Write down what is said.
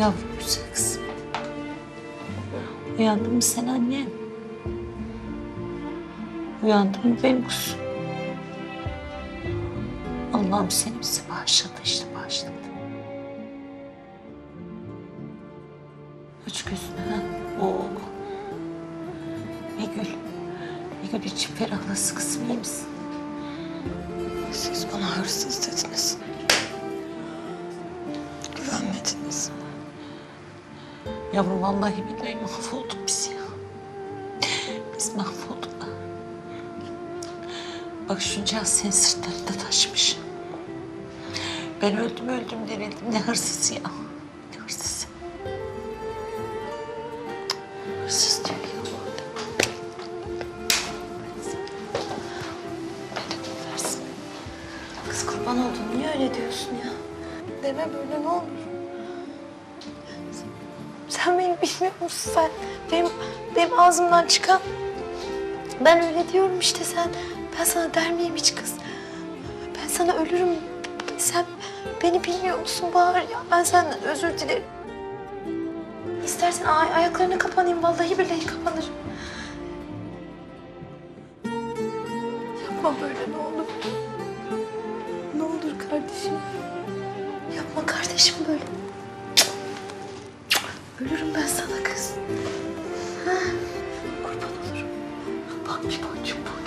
Yavrum güzel kızım. Uyandın mı sen annem? Uyandın mı benim kuzum? Allah'ım seni bize bağışladı işte bağışladı. Aç gözünü ha. Oo. Begül. Begül için ferahlasın kızım iyi misin? Siz bana hırsız dediniz. Güvenmediniz. Yavrum vallahi billahi mahvolduk biz ya. Biz mahvolduk. Bak şunca senin sırtlarında taşmış. Ben öldüm öldüm dirildim. Ne hırsız ya. Ne hırsız. Hırsız diyor ya. Beni. Kız kurban oldum. Niye öyle diyorsun ya? Deme böyle ne olur. Sen beni bilmiyor musun sen? Benim, benim ağzımdan çıkan... Ben öyle diyorum işte sen. Ben sana der miyim hiç kız? Ben sana ölürüm. Sen beni bilmiyor musun Bahar ya? Ben senden özür dilerim. İstersen ay ayaklarına kapanayım. Vallahi billahi kapanırım. Yapma böyle ne olur. Ne olur kardeşim. Yapma kardeşim böyle. Ölürüm ben sana kız. Ha? Kurban olurum. Bak bir boncuk. Oh.